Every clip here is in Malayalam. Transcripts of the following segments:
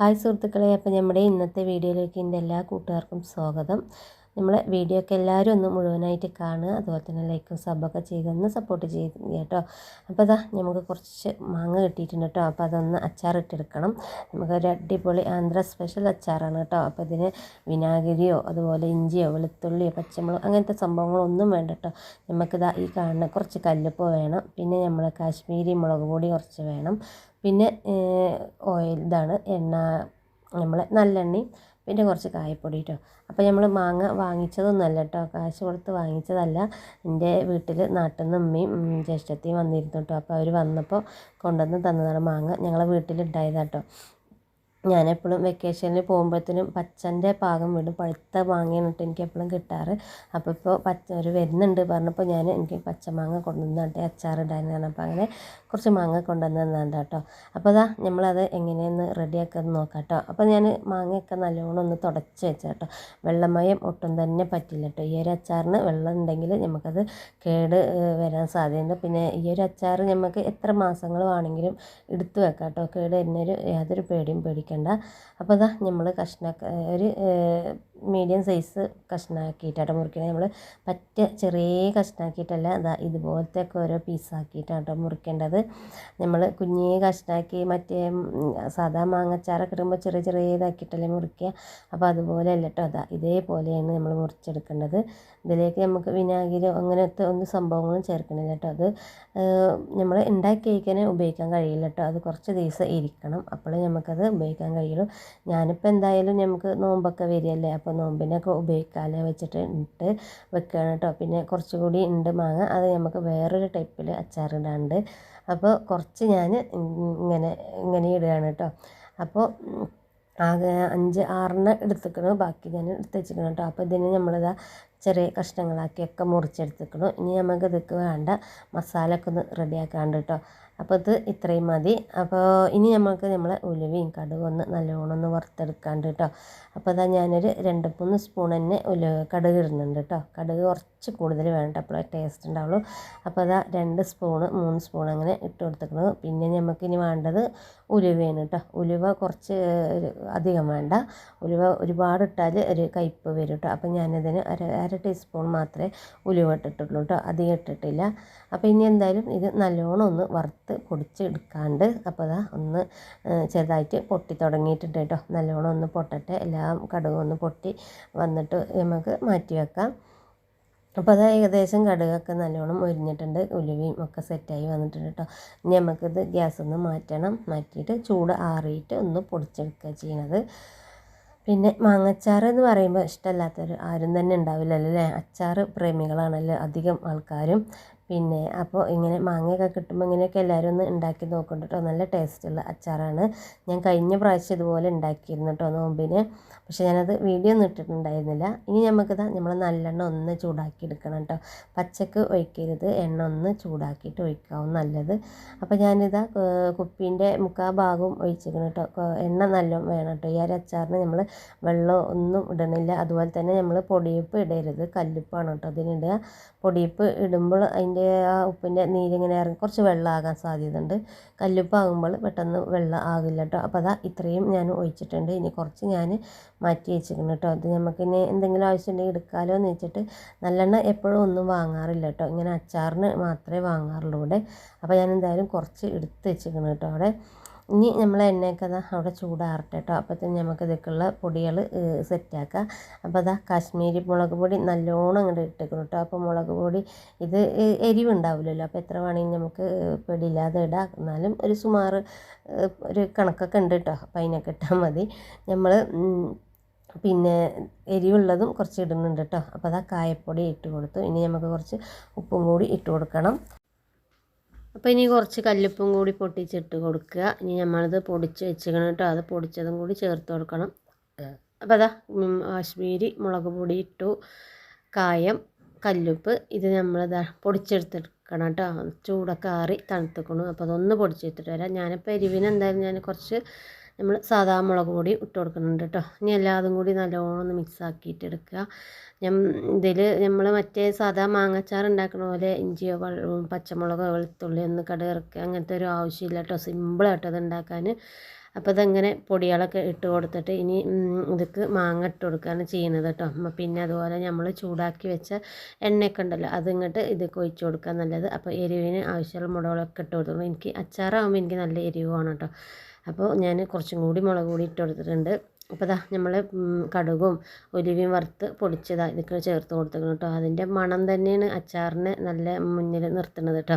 ഹായ് സുഹൃത്തുക്കളെ അപ്പോൾ നമ്മുടെ ഇന്നത്തെ വീഡിയോയിലേക്ക് എന്റെ എല്ലാ കൂട്ടുകാർക്കും സ്വാഗതം. നമ്മളെ വീഡിയോ ഒക്കെ എല്ലാവരും ഒന്ന് മുഴുവനായിട്ട് കാണുക. അതുപോലെ തന്നെ ലൈക്കും സബൊക്കെ ചെയ്തൊന്ന് സപ്പോർട്ട് ചെയ്ത് കേട്ടോ. അപ്പോൾ അതാ നമുക്ക് കുറച്ച് മാങ്ങ കിട്ടിയിട്ടുണ്ട് കേട്ടോ. അപ്പോൾ അതൊന്ന് അച്ചാറിട്ടെടുക്കണം നമുക്കൊരു അടിപൊളി ആന്ധ്ര സ്പെഷ്യൽ അച്ചാറാണ് കേട്ടോ. അപ്പോൾ ഇതിന് വിനാഗിരിയോ അതുപോലെ ഇഞ്ചിയോ വെളുത്തുള്ളിയോ പച്ചമുളക് അങ്ങനത്തെ സംഭവങ്ങളൊന്നും വേണ്ട കേട്ടോ. നമുക്കിതാ ഈ കാണുന്ന കുറച്ച് കല്ലുപ്പ് വേണം. പിന്നെ നമ്മൾ കാശ്മീരി മുളക് പൊടി കുറച്ച് വേണം. പിന്നെ ഓയിൽ ഇതാണ്. എണ്ണ നമ്മൾ നല്ലെണ്ണയും പിന്നെ കുറച്ച് കായപ്പൊടി കേട്ടോ അപ്പോൾ നമ്മൾ മാങ്ങ വാങ്ങിച്ചതൊന്നുമല്ല കേട്ടോ കാശ് കൊടുത്ത് വാങ്ങിച്ചതല്ല. എന്റെ വീട്ടിൽ നാട്ടിൽ നിന്ന് ഉമ്മയും ജ്യേഷ്ഠത്തെയും വന്നിരുന്നു കേട്ടോ അപ്പോൾ അവർ വന്നപ്പോൾ കൊണ്ടുവന്ന് തന്നതാണ് മാങ്ങ. ഞങ്ങളെ വീട്ടിലുണ്ടായതാട്ടോ ഞാനെപ്പോഴും വെക്കേഷനിൽ പോകുമ്പോഴത്തേനും പച്ചന്റെ പാകം വിടും പഴുത്ത മാങ്ങയാണ് എനിക്ക് എപ്പോഴും കിട്ടാറ്. അപ്പോൾ ഇപ്പോൾ പച്ച ഒരു വരുന്നുണ്ട് പറഞ്ഞപ്പോൾ ഞാൻ എനിക്ക് പച്ചമാങ്ങ കൊണ്ടുവന്നാട്ടെ അച്ചാറിടാനാണ്. അപ്പോൾ അങ്ങനെ കുറച്ച് മാങ്ങ കൊണ്ടുവന്നതാണ് കേട്ടോ അപ്പോൾ അതാ നമ്മളത് എങ്ങനെയെന്ന് റെഡിയാക്കാന്ന് നോക്കാം കേട്ടോ അപ്പോൾ ഞാൻ മാങ്ങയൊക്കെ നല്ലോണം ഒന്ന് തുടച്ച് വെച്ച കേട്ടോ വെള്ളമയം ഒട്ടും തന്നെ പറ്റില്ല കേട്ടോ ഈ ഒരു അച്ചാറിന് വെള്ളം ഉണ്ടെങ്കിൽ നമുക്കത് കേട് വരാൻ സാധ്യതയുണ്ട്. പിന്നെ ഈ ഒരു അച്ചാർ നമുക്ക് എത്ര മാസങ്ങൾ വേണമെങ്കിലും എടുത്തു വെക്കാം കേട്ടോ കേട് വരുന്നൊരു യാതൊരു പേടിയും പേടിക്കും വെക്കണ്ട. അപ്പോൾ ഇതാ നമ്മൾ കഷ്ണ ഒരു മീഡിയം സൈസ് കഷ്ണാക്കിയിട്ടാണ് മുറിക്കണത് നമ്മൾ പറ്റ ചെറിയ കഷ്ണാക്കിയിട്ടല്ല അതാ ഇതുപോലത്തെ ഒക്കെ ഓരോ പീസാക്കിയിട്ടാണ് മുറിക്കേണ്ടത്. നമ്മൾ കുഞ്ഞേ കഷ്ണാക്കി മറ്റേ സാധാ മാങ്ങച്ചാറൊക്കെ ഇടുമ്പോൾ ചെറിയ ചെറിയ ഇതാക്കിയിട്ടല്ലേ മുറിക്കുക അപ്പോൾ അതുപോലെ അല്ല കേട്ടോ അതാ ഇതേപോലെയാണ് നമ്മൾ മുറിച്ചെടുക്കേണ്ടത്. ഇതിലേക്ക് നമുക്ക് വിനാഗിരി അങ്ങനത്തെ ഒന്നും സംഭവങ്ങളും ചേർക്കണില്ല കേട്ടോ അത് നമ്മൾ ഉണ്ടാക്കി കഴിക്കാൻ ഉപയോഗിക്കാൻ കഴിയില്ല കേട്ടോ അത് കുറച്ച് ദിവസം ഇരിക്കണം. അപ്പോൾ നമുക്കത് ഉപയോഗിക്കാൻ കഴിയുള്ളൂ. ഞാനിപ്പോൾ എന്തായാലും നമുക്ക് നോമ്പൊക്കെ വരികയല്ലേ? അപ്പോൾ നോമ്പിനൊക്കെ ഉപയോഗിക്കാമല്ലോ വെച്ചിട്ട് ഇട്ട് വെക്കുകയാണ് കേട്ടോ. പിന്നെ കുറച്ചുകൂടി ഉണ്ട് മാങ്ങ. അത് നമുക്ക് വേറൊരു ടൈപ്പിൽ അച്ചാറിടാണ്ട് അപ്പോൾ കുറച്ച് ഞാൻ ഇങ്ങനെ ഇങ്ങനെ ഇടുകയാണ് കേട്ടോ. അപ്പോൾ ആകെ അഞ്ച് ആറെണ്ണം എടുത്തിക്കണം. ബാക്കി ഞാൻ എടുത്ത് വെച്ചിരിക്കണം കേട്ടോ. അപ്പോൾ ഇതിന് നമ്മളിതാ ചെറിയ കഷ്ണങ്ങളാക്കിയൊക്കെ മുറിച്ചെടുത്തിക്കണം ഇനി നമുക്ക് ഇതൊക്കെ വേണ്ട. മസാല ഒക്കെ ഒന്ന് റെഡിയാക്കാണ്ട് കേട്ടോ. അപ്പോൾ ഇത് ഇത്രയും മതി. അപ്പോൾ ഇനി നമുക്ക് നമ്മൾ ഉലുവയും കടുകും ഒന്ന് നല്ലോണം ഒന്ന് വറുത്തെടുക്കാണ്ട് കേട്ടോ അപ്പോൾ അതാ ഞാനൊരു രണ്ട് മൂന്ന് സ്പൂൺ തന്നെ ഉല കടുക് ഇടുന്നുണ്ട് കേട്ടോ കടുക് കുറച്ച് കൂടുതൽ വേണ്ട അപ്പോൾ ടേസ്റ്റ് ഉണ്ടാവുള്ളൂ അപ്പോൾ അതാ രണ്ട് സ്പൂണ് മൂന്ന് സ്പൂൺ അങ്ങനെ ഇട്ട് കൊടുത്തിരിക്കുന്നത് പിന്നെ നമുക്ക് ഇനി വേണ്ടത് ഉലുവയാണ് കേട്ടോ ഉലുവ കുറച്ച് അധികം വേണ്ട. ഉലുവ ഒരുപാട് ഇട്ടാൽ ഒരു കയ്പ്പ് വരും കേട്ടോ അപ്പോൾ ഞാനതിന് അര അര ടീസ്പൂൺ മാത്രമേ ഉലുവ ഇട്ടിട്ടുള്ളൂ കേട്ടോ അധികം ഇട്ടിട്ടില്ല. അപ്പോൾ ഇനി എന്തായാലും ഇത് നല്ലോണം ഒന്ന് വറുത്ത് പൊടിച്ച് എടുക്കാണ്ട് അപ്പോൾ അതാ ഒന്ന് ചെറുതായിട്ട് പൊട്ടി തുടങ്ങിയിട്ടുണ്ട് കേട്ടോ. നല്ലോണം ഒന്ന് പൊട്ടട്ടെ. എല്ലാം കടുകും ഒന്ന് പൊട്ടി വന്നിട്ട് നമുക്ക് മാറ്റി വെക്കാം. അപ്പോൾ അത് ഏകദേശം കടുകൊക്കെ നല്ലോണം ഒരിഞ്ഞിട്ടുണ്ട് ഉലുവയും ഒക്കെ സെറ്റായി വന്നിട്ടുണ്ട് കേട്ടോ. ഇനി നമുക്കിത് ഗ്യാസ് ഒന്ന് മാറ്റണം. മാറ്റിയിട്ട് ചൂട് ആറിയിട്ട് ഒന്ന് പൊടിച്ചെടുക്കുക ചെയ്യണത്. പിന്നെ മാങ്ങച്ചാറ് എന്ന് പറയുമ്പോൾ ഇഷ്ടമല്ലാത്തവർ ആരും തന്നെ ഉണ്ടാവില്ലല്ലോ അല്ലേ? അച്ചാർ പ്രേമികളാണല്ലോ അധികം ആൾക്കാരും. പിന്നെ അപ്പോൾ ഇങ്ങനെ മാങ്ങയൊക്കെ കിട്ടുമ്പോൾ ഇങ്ങനെയൊക്കെ എല്ലാവരും ഒന്ന് ഉണ്ടാക്കി നോക്കുന്നുണ്ട് കേട്ടോ നല്ല ടേസ്റ്റുള്ള അച്ചാറാണ്. ഞാൻ കഴിഞ്ഞ പ്രാവശ്യം ഇതുപോലെ ഉണ്ടാക്കിയിരുന്നു കേട്ടോ നോമ്പിന്. പക്ഷേ ഞാനത് വീഡിയോ ഒന്നും ഇട്ടിട്ടുണ്ടായിരുന്നില്ല. ഇനി നമുക്കിതാ നമ്മൾ നല്ലെണ്ണ ഒന്ന് ചൂടാക്കി എടുക്കണം കേട്ടോ പച്ചക്ക് ഒഴിക്കരുത്. എണ്ണ ഒന്ന് ചൂടാക്കിയിട്ട് ഒഴിക്കാവും നല്ലത്. അപ്പോൾ ഞാനിതാ കുപ്പീന്റെ മുക്കാ ഭാഗവും ഒഴിച്ചിരിക്കണം കേട്ടോ എണ്ണ നല്ല വേണം കേട്ടോ ഈ ഒരു അച്ചാറിന് നമ്മൾ വെള്ളം ഒന്നും ഇടണില്ല. അതുപോലെ തന്നെ നമ്മൾ പൊടിയപ്പ് ഇടരുത്. കല്ലുപ്പാണ് കേട്ടോ അതിനിടുക പൊടിയപ്പ് ഇടുമ്പോൾ അതിന്റെ ആ ഉപ്പിന്റെ നീരിങ്ങനെ ഇറങ്ങി കുറച്ച് വെള്ളമാകാൻ സാധ്യതയുണ്ട്. കല്ലുപ്പാകുമ്പോൾ പെട്ടെന്ന് വെള്ളം ആകില്ല കേട്ടോ അപ്പോൾ അതാ ഇത്രയും ഞാൻ ഒഴിച്ചിട്ടുണ്ട്. ഇനി കുറച്ച് ഞാൻ മാറ്റി വെച്ചിരിക്കുന്നു കേട്ടോ അത് നമുക്കിനി എന്തെങ്കിലും ആവശ്യമുണ്ടെങ്കിൽ എടുക്കാമല്ലോ എന്ന് വെച്ചിട്ട് നല്ലെണ്ണ എപ്പോഴും ഒന്നും വാങ്ങാറില്ല കേട്ടോ ഇങ്ങനെ അച്ചാറിന് മാത്രമേ വാങ്ങാറുള്ളൂ ഇവിടെ. അപ്പോൾ ഞാൻ എന്തായാലും കുറച്ച് എടുത്ത് വെച്ചിരിക്കുന്നു കേട്ടോ അവിടെ. ഇനി നമ്മൾ എണ്ണയൊക്കെ അതാ അവിടെ ചൂടാറട്ടെ കേട്ടോ അപ്പോഴത്തേന് നമുക്ക് ഇതൊക്കെയുള്ള പൊടികൾ സെറ്റാക്കാം. അപ്പോൾ അതാ കാശ്മീരി മുളക് പൊടി നല്ലോണം അങ്ങോട്ട് ഇട്ടേക്കണം കേട്ടോ അപ്പോൾ മുളക് പൊടി ഇത് എരിവുണ്ടാവില്ലല്ലോ അപ്പോൾ എത്ര വേണമെങ്കിൽ നമുക്ക് പെടിയില്ലാതെ ഇടാം. എന്നാലും ഒരു സുമാറ് ഒരു കണക്കൊക്കെ ഉണ്ട് കേട്ടോ അപ്പോൾ അതിനൊക്കെ ഇട്ടാൽ മതി. നമ്മൾ പിന്നെ എരിവുള്ളതും കുറച്ച് ഇടുന്നുണ്ട് കേട്ടോ അപ്പോൾ അതാ കായപ്പൊടി ഇട്ട് കൊടുത്തു. ഇനി നമുക്ക് കുറച്ച് ഉപ്പും കൂടി ഇട്ട് കൊടുക്കണം. അപ്പോൾ ഇനി കുറച്ച് കല്ലുപ്പും കൂടി പൊട്ടിച്ചിട്ട് കൊടുക്കുക. ഇനി നമ്മളത് പൊടിച്ച് വെച്ചിക്കണം കേട്ടോ. അത് പൊടിച്ചതും കൂടി ചേർത്ത് കൊടുക്കണം. അപ്പോൾ അതാ കാശ്മീരി മുളക് പൊടി ഇട്ടു. കായം കല്ലുപ്പ് ഇത് നമ്മളിതാ പൊടിച്ചെടുത്തെടുക്കണം കേട്ടോ. ചൂടൊക്കെ ആറി തണുത്തുക്കണം. അപ്പോൾ അതൊന്ന് പൊടിച്ചെടുത്തിട്ട് വരാം. ഞാനിപ്പോൾ എരിവിന് എന്തായാലും ഞാൻ കുറച്ച് നമ്മൾ സാധാ മുളക് പൊടി ഇട്ട് കൊടുക്കുന്നുണ്ട് കേട്ടോ ഇനി എല്ലാതും കൂടി നല്ലോണം ഒന്ന് മിക്സ് ആക്കിയിട്ട് എടുക്കുക. ഞാൻ ഇതിൽ നമ്മൾ മറ്റേ സാധാ മാങ്ങച്ചാർ ഉണ്ടാക്കുന്ന പോലെ ഇഞ്ചിയോ പച്ചമുളകോ വെളുത്തുള്ളി ഒന്ന് കടുകിറക്കുക. അങ്ങനത്തെ ഒരു ആവശ്യമില്ല കേട്ടോ സിമ്പിളായിട്ട് അത് ഉണ്ടാക്കാൻ അപ്പോൾ അതങ്ങനെ പൊടികളൊക്കെ ഇട്ട് കൊടുത്തിട്ട് ഇനി ഇതൊക്കെ മാങ്ങ ഇട്ട് കൊടുക്കുകയാണ് ചെയ്യുന്നത് കേട്ടോ പിന്നെ അതുപോലെ നമ്മൾ ചൂടാക്കി വെച്ച എണ്ണയൊക്കെ ഉണ്ടല്ലോ അതിങ്ങോട്ട് ഇതൊക്കെ ഒഴിച്ച് കൊടുക്കാൻ നല്ലത്. അപ്പോൾ എരിവിന് ആവശ്യമുള്ള മുളകളൊക്കെ ഇട്ട് കൊടുത്തു. എനിക്ക് അച്ചാറാകുമ്പോൾ എനിക്ക് നല്ല എരിവാണ് വേണം കേട്ടോ അപ്പോൾ ഞാൻ കുറച്ചും കൂടി മുളക് കൂടി ഇട്ട് കൊടുത്തിട്ടുണ്ട്. അപ്പോൾ ഇതാ നമ്മൾ കടുകും ഒലിവിയും വറുത്ത് പൊടിച്ചതാ. ഇതൊക്കെ ചേർത്ത് കൊടുത്തത് കേട്ടോ. അതിന്റെ മണം തന്നെയാണ് അച്ചാറിനെ നല്ല മുന്നിൽ നിർത്തുന്നത് കേട്ടോ.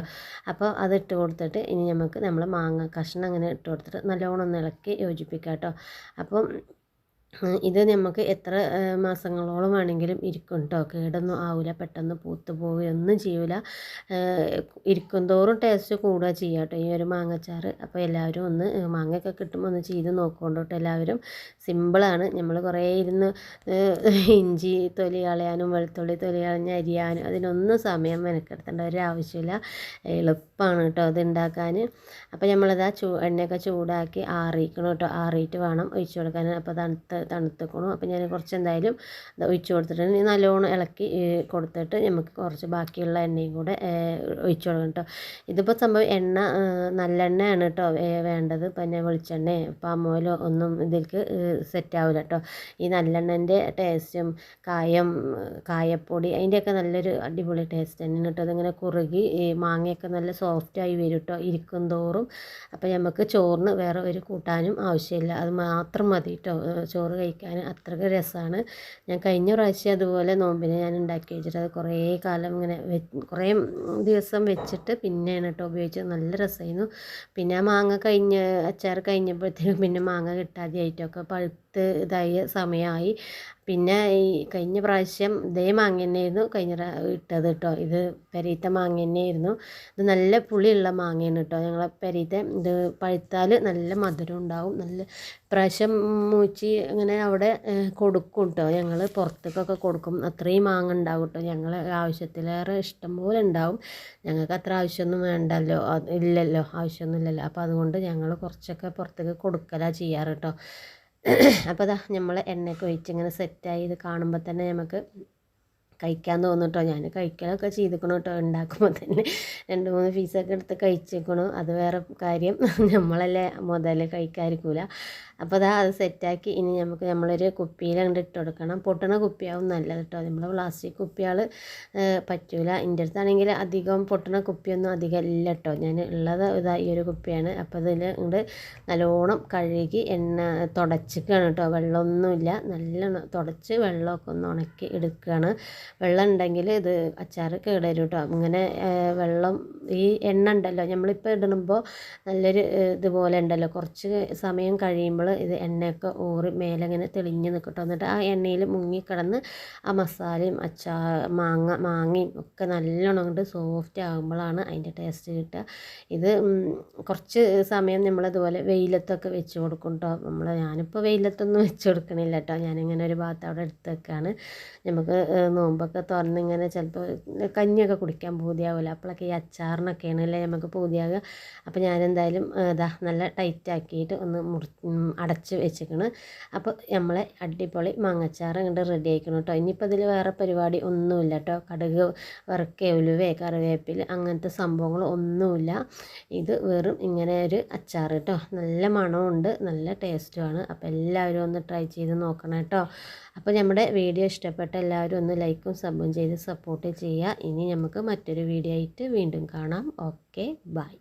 അപ്പോൾ അത് ഇട്ട് കൊടുത്തിട്ട് ഇനി നമുക്ക് നമ്മൾ മാങ്ങ കഷ്ണം അങ്ങനെ ഇട്ട് കൊടുത്തിട്ട് നല്ലോണം ഒന്ന് ഇളക്കി യോജിപ്പിക്കാം കേട്ടോ. അപ്പം ഇത് നമുക്ക് എത്ര മാസങ്ങളോളം വേണമെങ്കിലും ഇരിക്കും കേട്ടോ കേടൊന്നും ആവില്ല പെട്ടെന്ന് പൂത്ത് പോവുകയൊന്നും ചെയ്യില്ല ഇരിക്കും തോറും ടേസ്റ്റ് കൂടുക ചെയ്യുക കേട്ടോ ഈ ഒരു മാങ്ങച്ചാറ് അപ്പോൾ എല്ലാവരും ഒന്ന് മാങ്ങയൊക്കെ കിട്ടുമ്പോൾ ഒന്ന് ചെയ്ത് നോക്കുകൊണ്ട് കേട്ടോ എല്ലാവരും. സിമ്പിളാണ് നമ്മൾ കുറേ ഇരുന്ന് ഇഞ്ചി തൊലി കളയാനും വെളുത്തുള്ളി തൊലി കളഞ്ഞ് അരിയാനും അതിനൊന്നും സമയം മെനക്കെടുത്തേണ്ട ഒരു ആവശ്യമില്ല എളുപ്പമാണ് കേട്ടോ അത് ഉണ്ടാക്കാൻ അപ്പോൾ നമ്മളത് ആ ചൂ എണ്ണയൊക്കെ ചൂടാക്കി ആറിയിക്കണം കേട്ടോ ആറിയിട്ട് വേണം ഒഴിച്ചു കൊടുക്കാൻ അപ്പോൾ തണുത്ത് തണുത്തേക്കണു. അപ്പോൾ ഞാൻ കുറച്ച് എന്തായാലും ഒഴിച്ചു കൊടുത്തിട്ടുണ്ട്. നല്ലോണം ഇളക്കി കൊടുത്തിട്ട് നമുക്ക് കുറച്ച് ബാക്കിയുള്ള എണ്ണയും കൂടെ ഒഴിച്ചു കൊടുക്കണം കേട്ടോ ഇതിപ്പോൾ സംഭവം എണ്ണ നല്ലെണ്ണയാണ് കേട്ടോ വേണ്ടത്. പിന്നെ വെളിച്ചെണ്ണ പാം ഓയിലോ ഒന്നും ഇതിലേക്ക് സെറ്റ് ആവില്ല കേട്ടോ ഈ നല്ലെണ്ണന്റെ ടേസ്റ്റും കായം കായപ്പൊടി അതിന്റെയൊക്കെ നല്ലൊരു അടിപൊളി ടേസ്റ്റ് തന്നെയാണ് കേട്ടോ അതിങ്ങനെ കുറുകി മാങ്ങയൊക്കെ നല്ല സോഫ്റ്റായി വരും കേട്ടോ ഇരിക്കും തോറും. അപ്പോൾ നമുക്ക് ചോറിന് വേറെ ഒരു കൂട്ടാനും ആവശ്യമില്ല. അത് മാത്രം മതി കേട്ടോ ചോറ് കഴിക്കാൻ അത്രയ്ക്ക് രസമാണ് ഞാൻ കഴിഞ്ഞ പ്രാവശ്യം അതുപോലെ നോമ്പിനെ ഞാൻ ഉണ്ടാക്കി വെച്ചിട്ട് അത് കുറേ കാലം ഇങ്ങനെ കുറേ ദിവസം വെച്ചിട്ട് പിന്നെയാണ് കേട്ടോ ഉപയോഗിച്ചത്. നല്ല രസമായിരുന്നു പിന്നെ ആ മാങ്ങ കഴിഞ്ഞ് അച്ചാർ കഴിഞ്ഞപ്പോഴത്തേക്കും പിന്നെ മാങ്ങ കിട്ടാതെയായിട്ടൊക്കെ പഴുത്ത് ഇതായ സമയമായി. പിന്നെ ഈ കഴിഞ്ഞ പ്രാവശ്യം ഇതേ മാങ്ങ തന്നെയായിരുന്നു കഴിഞ്ഞ ഇട്ടത് കേട്ടോ ഇത് പെരീത്ത മാങ്ങ തന്നെയായിരുന്നു ഇത് നല്ല പുളിയുള്ള മാങ്ങയാണ് കേട്ടോ ഞങ്ങളെ പെരീത്തെ ഇത് പഴുത്താൽ നല്ല മധുരം ഉണ്ടാവും. നല്ല പ്രാവശ്യം മൂച്ചി അങ്ങനെ അവിടെ കൊടുക്കും കേട്ടോ ഞങ്ങൾ പുറത്തേക്കൊക്കെ കൊടുക്കും. അത്രയും മാങ്ങ ഉണ്ടാവും കേട്ടോ ഞങ്ങൾ ആവശ്യത്തിലേറെ ഇഷ്ടം പോലെ ഉണ്ടാവും. ഞങ്ങൾക്ക് അത്ര ആവശ്യമൊന്നും വേണ്ടല്ലോ. ഇല്ലല്ലോ. ആവശ്യമൊന്നുമില്ലല്ലോ. അപ്പോൾ അതുകൊണ്ട് ഞങ്ങൾ കുറച്ചൊക്കെ പുറത്തേക്ക് കൊടുക്കലാണ് ചെയ്യാറ് കേട്ടോ അപ്പോൾ അതാ നമ്മൾ എണ്ണയൊക്കെ ഒഴിച്ച് ഇങ്ങനെ സെറ്റായി ഇത് കാണുമ്പോൾ തന്നെ നമുക്ക് കഴിക്കാൻ തോന്നിട്ടോ ഞാൻ കഴിക്കലൊക്കെ ചെയ്തിക്കണം കേട്ടോ ഉണ്ടാക്കുമ്പോൾ തന്നെ രണ്ട് മൂന്ന് പീസൊക്കെ എടുത്ത് കഴിച്ചേക്കണു. അത് വേറെ കാര്യം. നമ്മളല്ലേ മുതൽ കഴിക്കാതിരിക്കില്ല അപ്പോൾ അതാ അത് സെറ്റാക്കി ഇനി നമുക്ക് നമ്മളൊരു കുപ്പിയിൽ അങ്ങോട്ട് ഇട്ട് കൊടുക്കണം. പൊട്ടണ കുപ്പിയാവും നല്ലത് കേട്ടോ നമ്മൾ പ്ലാസ്റ്റിക് കുപ്പികൾ പറ്റൂല. എന്റെ അടുത്താണെങ്കിൽ അധികം പൊട്ടണ കുപ്പിയൊന്നും അധികം ഇല്ല കേട്ടോ ഞാൻ ഉള്ളത് ഇതാ ഈ ഒരു കുപ്പിയാണ്. അപ്പോൾ ഇതിൽ ഇങ്ങോട്ട് നല്ലോണം കഴുകി എണ്ണ തുടച്ചിക്കുകയാണ് കേട്ടോ വെള്ളമൊന്നുമില്ല നല്ലോണം തുടച്ച് വെള്ളമൊക്കെ ഒന്ന് ഉണക്കി എടുക്കുകയാണ് വെള്ളം ഉണ്ടെങ്കിൽ ഇത് അച്ചാർ കേടരും കേട്ടോ അങ്ങനെ വെള്ളം ഈ എണ്ണ ഉണ്ടല്ലോ നമ്മളിപ്പോൾ ഇടുമ്പോൾ നല്ലൊരു ഇതുപോലെ ഉണ്ടല്ലോ. കുറച്ച് സമയം കഴിയുമ്പോൾ ഇത് എണ്ണയൊക്കെ ഊറി മേലെ ഇങ്ങനെ തെളിഞ്ഞ് നിൽക്കട്ടോ എന്നിട്ട് ആ എണ്ണയിൽ മുങ്ങിക്കിടന്ന് ആ മസാലയും അച്ചാർ മാങ്ങ മാങ്ങയും ഒക്കെ നല്ലോണം കൊണ്ട് സോഫ്റ്റ് ആകുമ്പോഴാണ് അതിന്റെ ടേസ്റ്റ് കിട്ടുക. ഇത് കുറച്ച് സമയം നമ്മളിതുപോലെ വെയിലത്തൊക്കെ വെച്ച് കൊടുക്കും കേട്ടോ നമ്മൾ ഞാനിപ്പോൾ വെയിലത്തൊന്നും വെച്ച് കൊടുക്കണില്ല കേട്ടോ ഞാനിങ്ങനെ ഒരു ഭാഗത്ത് അവിടെ എടുത്ത് വെക്കുകയാണ് നമുക്ക് നോമ്പൊക്കെ തുറന്നിങ്ങനെ ചിലപ്പോൾ കഞ്ഞിയൊക്കെ കുടിക്കാൻ പൂതിയാവില്ല. അപ്പോഴൊക്കെ ഈ അച്ചാറിനൊക്കെയാണ് അല്ലേ നമുക്ക് പൂതിയാകുക അപ്പോൾ ഞാനെന്തായാലും ഇതാ നല്ല ടൈറ്റാക്കിയിട്ട് ഒന്ന് മുറി അടച്ച് വെച്ചിരിക്കണം അപ്പോൾ നമ്മളെ അടിപൊളി മാങ്ങച്ചാറ് ഇങ്ങോട്ട് റെഡി ആയിക്കണം കേട്ടോ ഇനിയിപ്പോൾ ഇതിൽ വേറെ പരിപാടി ഒന്നുമില്ല കേട്ടോ കടുക് വറുക്കേ ഉലുവേ കറിവേപ്പില അങ്ങനത്തെ സംഭവങ്ങൾ ഒന്നുമില്ല. ഇത് വെറും ഇങ്ങനെ ഒരു അച്ചാർ കേട്ടോ നല്ല മണമുണ്ട് നല്ല ടേസ്റ്റുമാണ് അപ്പോൾ എല്ലാവരും ഒന്ന് ട്രൈ ചെയ്ത് നോക്കണം കേട്ടോ അപ്പോൾ നമ്മുടെ വീഡിയോ ഇഷ്ടപ്പെട്ട എല്ലാവരും ഒന്ന് ലൈക്കും സബും ചെയ്ത് സപ്പോർട്ട് ചെയ്യുക. ഇനി നമുക്ക് മറ്റൊരു വീഡിയോ ആയിട്ട് വീണ്ടും കാണാം. Okay bye